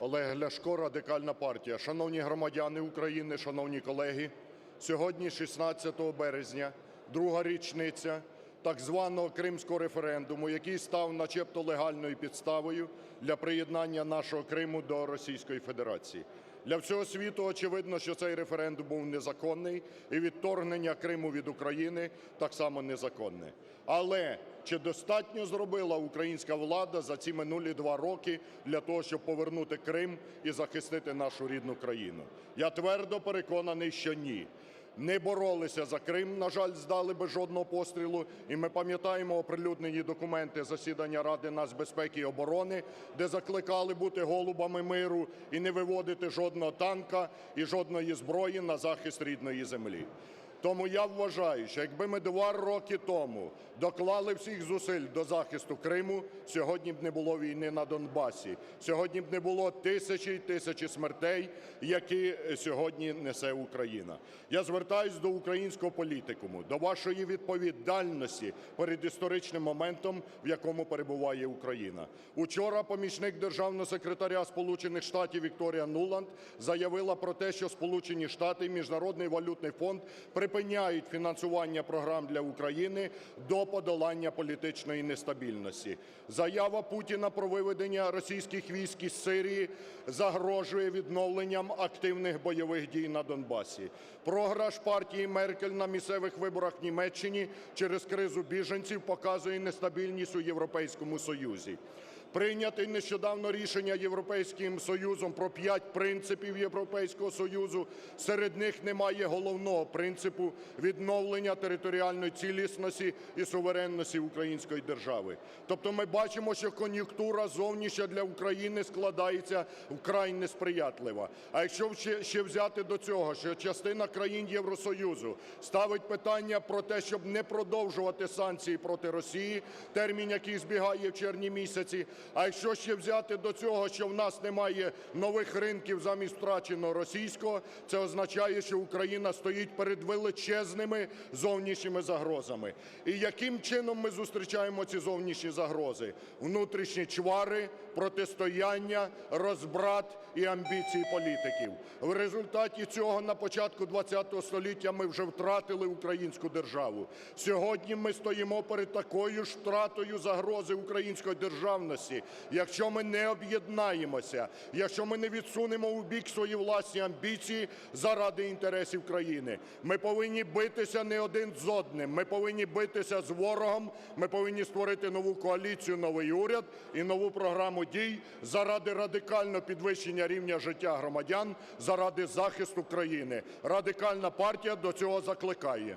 Олег Ляшко, Радикальна партія. Шановні громадяни України, шановні колеги, сьогодні, 16 березня, друга річниця так званого кримського референдуму, який став начебто легальною підставою для приєднання нашого Криму до Російської Федерації. Для всього світу очевидно, що цей референдум був незаконний, і відторгнення Криму від України так само незаконне. Але чи достатньо зробила українська влада за ці минулі два роки для того, щоб повернути Крим і захистити нашу рідну країну? Я твердо переконаний, що ні. Не боролися за Крим, на жаль, здали без жодного пострілу. І ми пам'ятаємо оприлюднені документи засідання Ради нацбезпеки і оборони, де закликали бути голубами миру і не виводити жодного танка і жодної зброї на захист рідної землі. Тому я вважаю, що якби ми два роки тому доклали всіх зусиль до захисту Криму, сьогодні б не було війни на Донбасі, сьогодні б не було тисячі й тисячі смертей, які сьогодні несе Україна. Я звертаюсь до українського політикуму, до вашої відповідальності перед історичним моментом, в якому перебуває Україна. Учора помічник державного секретаря Сполучених Штатів Вікторія Нуланд заявила про те, що Сполучені Штати і Міжнародний валютний фонд припиняють фінансування програм для України до подолання політичної нестабільності. Заява Путіна про виведення російських військ із Сирії загрожує відновленням активних бойових дій на Донбасі. Програш партії Меркель на місцевих виборах в Німеччині через кризу біженців показує нестабільність у Європейському Союзі. Прийняте нещодавно рішення Європейським Союзом про п'ять принципів Європейського Союзу. Серед них немає головного принципу відновлення територіальної цілісності і суверенності української держави. Тобто ми бачимо, що кон'юнктура зовнішня для України складається вкрай несприятлива. А якщо ще взяти до цього, що частина країн Євросоюзу ставить питання про те, щоб не продовжувати санкції проти Росії, термін, який збігає в червні місяці, а якщо ще взяти до цього, що в нас немає нових ринків замість втраченого російського, це означає, що Україна стоїть перед величезними зовнішніми загрозами. І яким чином ми зустрічаємо ці зовнішні загрози? Внутрішні чвари, протистояння, розбрат і амбіції політиків. В результаті цього на початку ХХ століття ми вже втратили українську державу. Сьогодні ми стоїмо перед такою ж втратою загрози української державності, якщо ми не об'єднаємося, якщо ми не відсунемо у бік свої власні амбіції заради інтересів країни. Ми повинні битися не один з одним. Ми повинні битися з ворогом. Ми повинні створити нову коаліцію, новий уряд і нову програму дій заради радикального підвищення рівня життя громадян, заради захисту країни. Радикальна партія до цього закликає.